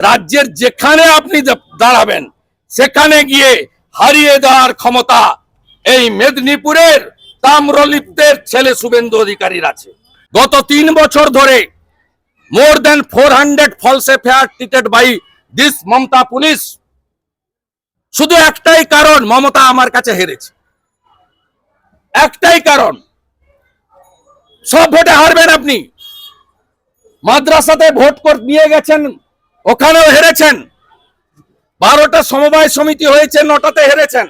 রাজ্যের যেখানে আপনি দাঁড়াবেন, সেখানে গিয়ে হারিয়ে দেওয়ার ক্ষমতা এই মেদিনীপুরের তাম্রলিপ্তের ছেলে শুভেন্দু অধিকারীর আছে। গত তিন বছর ধরে more than four hundred false FIR treated by this Mamata police. শুধু একটাই কারণ, মমতা আমার কাছে হেরেছে। একটাই কারণ, সব ভোটে হারবেন আপনি। মাদ্রাসাতে ভোট নিয়ে গেছেন ওখানেও হেরেছেন। বারোটা সমবায় সমিতি হয়েছে, নটাতে হেরেছেন।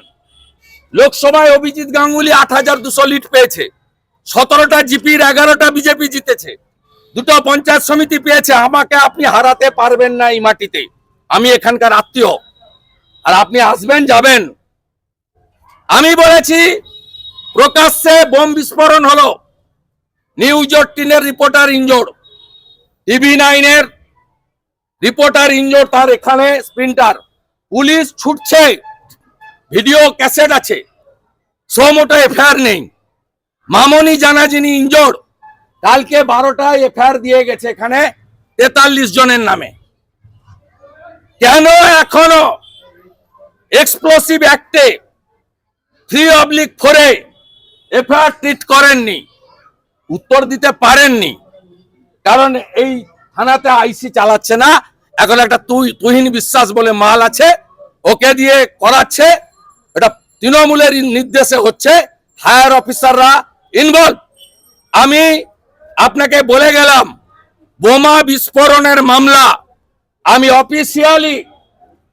লোকসভায় অভিজিৎ গাঙ্গুলি আট হাজার দুশো লিট পেয়েছে। সতেরোটা জিপির, এগারোটা বিজেপি জিতেছে। দুটো পঞ্চায়েত সমিতি পেয়েছে, আমাকে আপনি হারাতে পারবেন না এই মাটিতে। আমি এখানকার আত্মীয়। আর আপনি আসবেন, যাবেন। আমি বলেছি, প্রকাশ্যে বোম বিস্ফোরণ হলো। নিউজ এইটিনের রিপোর্টার ইনজোর্ড টিভি নাইনের রিপোর্টার ইঞ্জোর তার এখানে, স্প্রিন্টার। পুলিশ ছুটছে। ভিডিও ক্যাসেট আছে। সোমোটো এফআইআর নেই। মামনি জানা যিনি ইঞ্জোর কালকে বারোটা এফআইআর দিয়ে গেছে এখানে তেতাল্লিশ জনের নামে। কেন এখনও এক্সপ্লোসিভ অ্যাক্টে থ্রি অবলিক ফোরে এফআইআর ট্রিট করেননি, উত্তর দিতে পারেননি? কারণ এই থানাতে আইসি চালাচ্ছে না এখন একটা তুই, তুহিন বিশ্বাস বলে মাল আছে, ওকে দিয়ে করাচ্ছে। এটা তৃণমূলের নির্দেশে হচ্ছে হায়ার অফিসাররা ইনভলভ আমি আপনাকে বলে গেলাম, বোমা বিস্ফোরণের মামলা আমি অফিসিয়ালি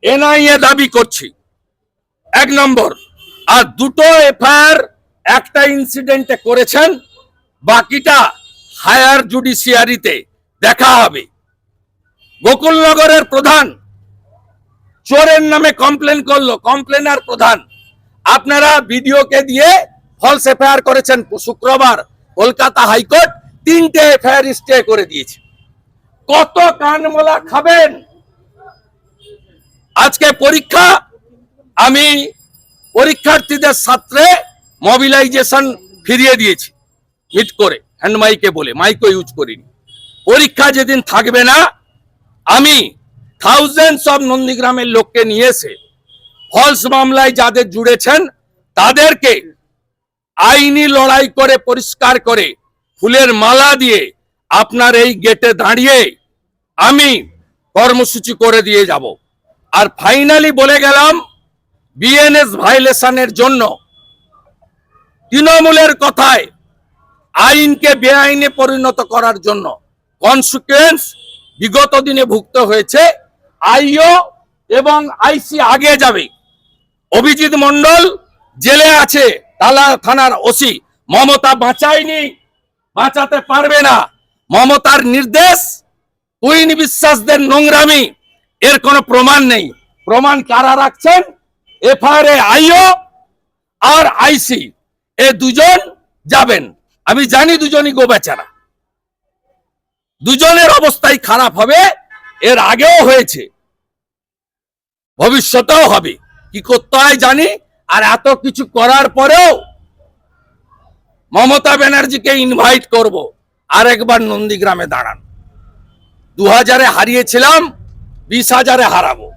এনআইএ দাবি করছি। এক নম্বর, আর দুটো এফআইআর একটা ইনসিডেন্টে করেছেন, বাকিটা হায়ার জুডিশিয়ারিতে দেখা হবে। গোকুলনগরের প্রধান। চোরের নামে কমপ্লেন করল কমপ্লেনার প্রধান। আপনারা ভিডিওকে দিয়ে ফলস এফআইআর করেছেন। শুক্রবার কলকাতা হাইকোর্ট তিনটে এফআইআর স্টে করে দিয়েছে। কত কানমোলা খাবেন? আজকে পরীক্ষা, আমি পরীক্ষার্থীদের ছাত্রে মোবিলাইজেশন ফিরিয়ে দিয়েছি। মিট করে হ্যান্ড মাইকে বলে মাইকও ইউজ করিনি। পরীক্ষা যেদিন থাকবে না আমি থাউজেন্ডস অফ নন্দীগ্রামের লোককে নিয়ে এসে ফলস মামলায় যাদের জুড়েছেন, তাদেরকে আইনি লড়াই করে, পরিষ্কার করে, ফুলের মালা দিয়ে আপনার এই গেটে দাঁড়িয়ে আমি কর্মসূচি করে দিয়ে যাব। আর ফাইনালি বলে গেলাম বিএনএস ভাইলেশনের জন্য তৃণমূলের কথায় আইনকে বেআইনে পরিণত করার জন্য কনসিকুয়েন্স বিগত দিনে ভুক্ত হয়েছে আইও এবং আইসি আগে যাবে। অভিজিৎ মন্ডল জেলে আছে, তালা থানার ওসি। মমতা বাঁচায়নি, বাঁচাতে পারবে না। মমতার নির্দেশ, কুইন বিশ্বাসদের নোংরামি, এর কোনো প্রমাণ নেই। প্রমাণ কারা রাখছেন? এফআইআর আইও আর আইসি। এ দুজন যাবেন। আমি জানি দুজনই গো বেচারা দুজনের অবস্থাই খারাপ হবে, এর আগেও হয়েছে। ভবিষ্যতেও হবে। কি করতে হয় জানি? আর এত কিছু করার পরেও মমতা ব্যানার্জিকে ইনভাইট করব, আরেকবার নন্দীগ্রামে দাঁড়ান। দু হাজারে হারিয়েছিলাম বিশ হাজারে হারাবো।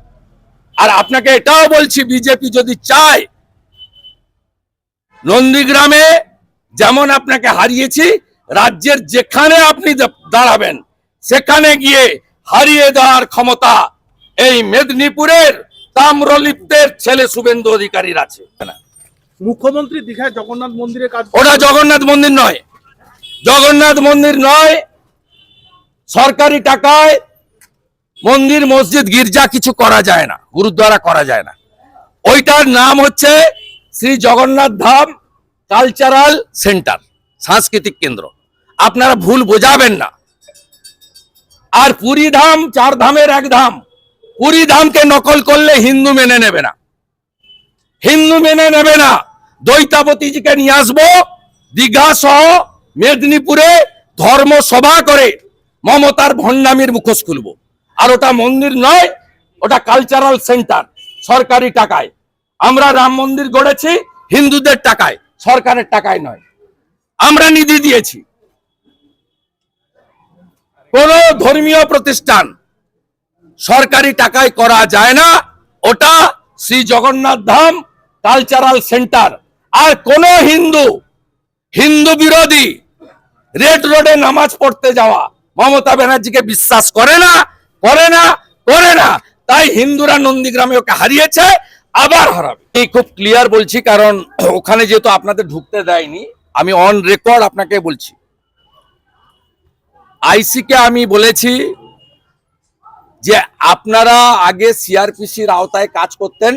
আর আপনাকে এটাও বলছি, বিজেপি যদি চায়, নন্দীগ্রামে যেমন আপনাকে হারিয়েছি রাজ্যের যেখানে আপনি দাঁড়াবেন সেখানে গিয়ে হারিয়ে দেওয়ার ক্ষমতা এই মেদিনীপুরের তাম্রলিপ্তের ছেলে শুভেন্দু অধিকারীর আছে। মুখ্যমন্ত্রী দীঘায় জগন্নাথ মন্দিরে কাজ ওটা জগন্নাথ মন্দির নয়। জগন্নাথ মন্দির নয় সরকারি টাকায় মন্দির মসজিদ গির্জা কিছু করা যায় না গুরুদ্বারা করা যায় না। ওইটার নাম হচ্ছে শ্রী জগন্নাথ ধাম কালচারাল সেন্টার সাংস্কৃতিক কেন্দ্র। আপনারা ভুল বোঝাবেন না। আর পুরী ধাম, চার ধামের এক ধাম, পুরী ধামকে নকল করলে হিন্দু মেনে নেবে না। হিন্দু মেনে নেবে না। দৈতাপতিজিকে নিয়ে আসব, দীঘা সহ মেদিনীপুরে ধর্ম সভা করে মমতার ভণ্ডামির মুখোশ খুলবো। আর ওটা মন্দির নয়, ওটা কালচারাল সেন্টার সরকারি টাকায়। আমরা রাম মন্দির গড়েছি, হিন্দুদের টাকায়, সরকারের টাকায় নয়। আমরা নিধি দিয়েছি। কোন ধর্মীয় প্রতিষ্ঠান সরকারি টাকায় করা যায় না। ওটা শ্রী জগন্নাথ ধাম কালচারাল সেন্টার। আর কোন হিন্দু হিন্দু বিরোধী রেড রোডে নামাজ পড়তে যাওয়া মমতা ব্যানার্জিকে বিশ্বাস করে না করে না করে না। তাই হিন্দুরা নন্দীগ্রামে ওকে হারিয়েছে, আবার হারাবে। এই খুব ক্লিয়ার বলছি, কারণ ওখানে যেহেতু আপনাদের ঢুকতে দেয়নি, আমি অন রেকর্ড আপনাকে বলছি। আইসিকে আমি বলেছি যে আপনারা আগে সিআরপিসির আওতায় কাজ করতেন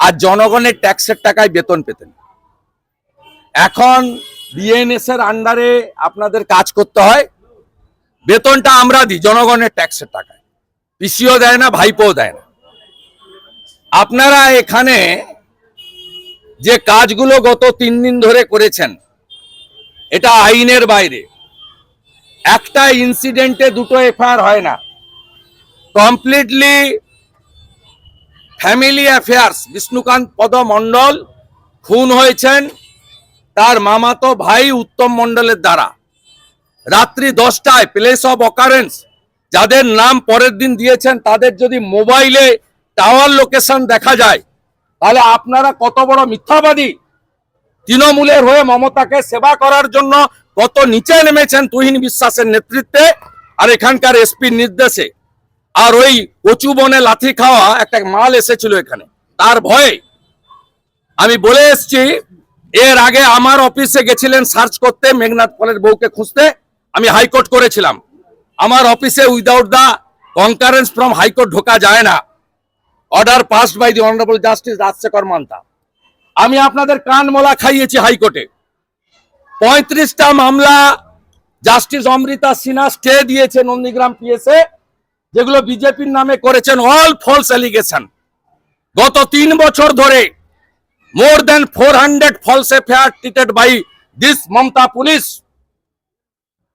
আর জনগণের ট্যাক্সের টাকায় বেতন পেতেন। এখন বিএনএস এর আন্ডারে আপনাদের কাজ করতে হয়। বেতনটা আমরা দিই জনগণের ট্যাক্সের টাকায়। পিসিও দেয় না, ভাইপোও দেয় না। আপনারা এখানে যে কাজগুলো গত তিন দিন ধরে করেছেন, এটা আইনের বাইরে। একটা ইনসিডেন্টে দুটো এফআইআর হয় না। কমপ্লিটলি ফ্যামিলি অ্যাফেয়ার্স বিষ্ণুকান্ত পদ মণ্ডল খুন হয়েছেন, তার মামাতো ভাই উত্তম মণ্ডলের দ্বারা। রাত্রি দশটায় প্লেস অফ অকারেন্স যাদের নাম পরের দিন দিয়েছেন, তাদের যদি মোবাইলে টাওয়ার লোকেশন দেখা যায়, তাহলে আপনারা কত বড় মিথ্যাবাদী? তৃণমূলের হয়ে মমতাকে সেবা করার জন্য কত নিচে নেমেছেন তুহিন বিশ্বাসের নেতৃত্বে আর এখানকার এসপির নির্দেশে। আর ওই কচু বনে লাথি খাওয়া একটা মাল এসেছিল এখানে। তার ভয়ে আমি বলে এসছি, এর আগে আমার অফিসে গেছিলেন সার্চ করতে মেঘনাথ পলের বউকে খুঁজতে, আমি হাইকোর্ট করেছিলাম। আমার অফিসে without the concurrence from high court ঢোকা যায় না। Order passed by the honourable justice Rajashekhar Mantha. আমি আপনাদের কান মোলা খাইয়েছি হাইকোর্টে। পঁয়ত্রিশটা মামলা জাস্টিস অমৃতা সিনহা স্টে দিয়েছে নন্দীগ্রাম পিএসএ, যেগুলো বিজেপির নামে করেছেন অল ফলস এলিগেশন গত তিন বছর ধরে more than four hundred false FIR treated by this Mamata police.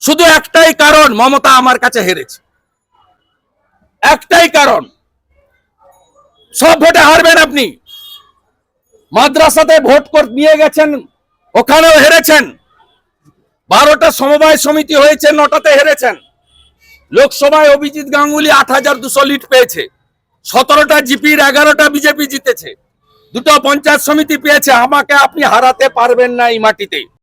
শুধু একটাই কারণ, মমতা আমার কাছে হেরেছে। একটাই কারণ, সব ভোটে হারবেন আপনি। মাদ্রাসাতে ভোট নিয়ে গেছেন, ওখানেও হেরেছেন। বারোটা সমবায় সমিতি হয়েছে, নটাতে হেরেছেন। লোকসভায় অভিজিৎ গাঙ্গুলি আট হাজার দুশো লিট পেয়েছে। সতেরোটা জিপির, এগারোটা বিজেপি জিতেছে। দুটো পঞ্চায়েত সমিতি পেয়েছে, আমাকে আপনি হারাতে পারবেন না এই মাটিতে।